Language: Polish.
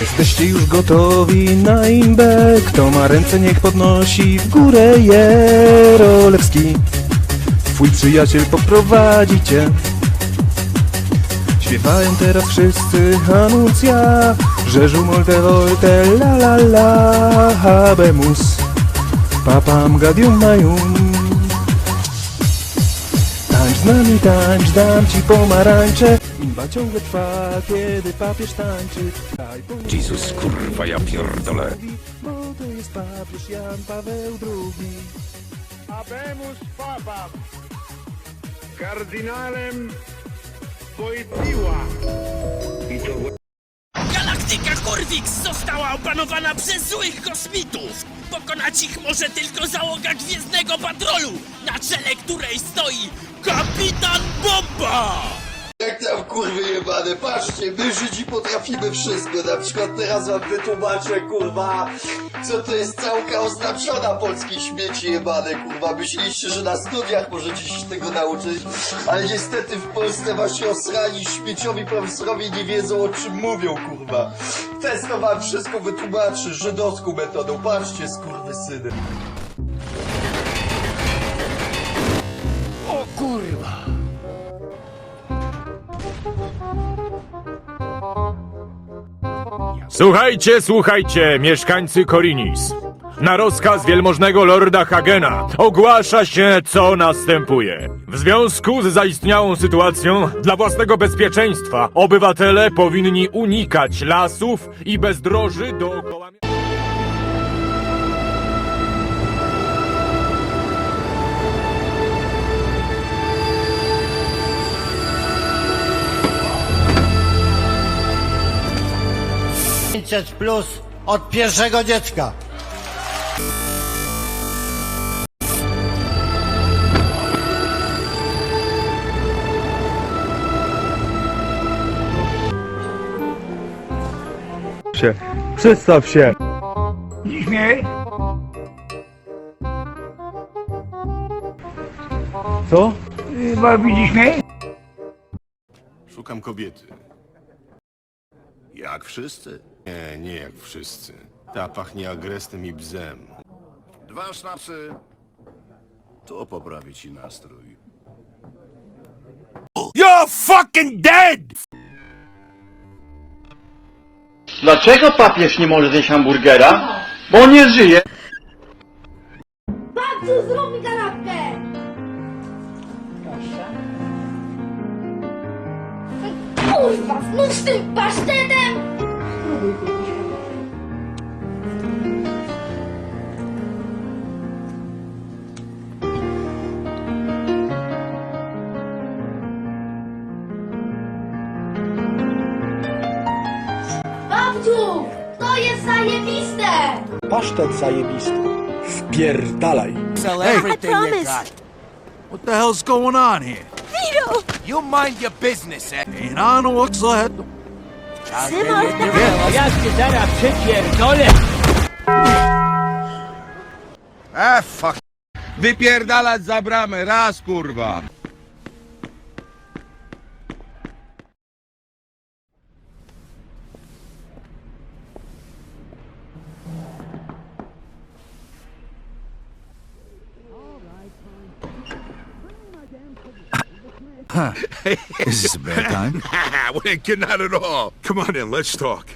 Jesteście już gotowi na imbę Kto ma ręce niech podnosi w górę Jerolewski. Twój przyjaciel poprowadzi cię. Śpiewają teraz wszyscy Anucja Rzeżu molte volte la la la Habemus Papam gadium majum. Tańcz z nami, tańcz, dam ci pomarańcze Imba ciągle trwa, kiedy papież tańczy Daj Jezus, kurwa, ja pierdolę. Bo to jest papież Jan Paweł II Habemus Papam, kardynałem Wojtyła. Galaktyka Kurwix została opanowana przez złych kosmitów! Pokonać ich może tylko załoga Gwiezdnego Patrolu, na czele której stoi Kapitan Bomba! Kurwy jebane, patrzcie, my Żydzi potrafimy wszystko, na przykład teraz wam wytłumaczę, kurwa, co to jest całka oznaczona polskie śmieci jebane, kurwa, myśleliście, że na studiach możecie się tego nauczyć, ale niestety w Polsce wasi osrani śmieciowi profesorowie nie wiedzą o czym mówią, kurwa. Testo wam wszystko wytłumaczy żydowską metodą, patrzcie, skurwysyny. Słuchajcie, słuchajcie, mieszkańcy Korinis. Na rozkaz wielmożnego lorda Hagena ogłasza się, co następuje. W związku z zaistniałą sytuacją, dla własnego bezpieczeństwa, obywatele powinni unikać lasów i bezdroży dookoła... mi- plus od pierwszego dziecka. się. Przedstaw się. Śmiej? Co? Chyba widzisz mnie? Szukam kobiety. Jak wszyscy? Nie, nie jak wszyscy. Ta pachnie agrestem i bzem. Dwa sznapsy. To poprawi ci nastrój. You're fucking dead! Dlaczego papież nie może zjeść hamburgera? Bo on nie żyje. Babciu, zrób mi kanapkę! Kurwa, znów z tym pasztetem! Babciu, to jest zajebiste! Pasztet zajebisty. Wpierdalaj. I promise! What the hell's going on here? Vito! You mind your business, eh? And I know what's ahead. Syma, Ah, fuck. Wypierdalać za bramę, raz, kurwa. Is this a bad time? we ain't getting out at all. Come on in, let's talk.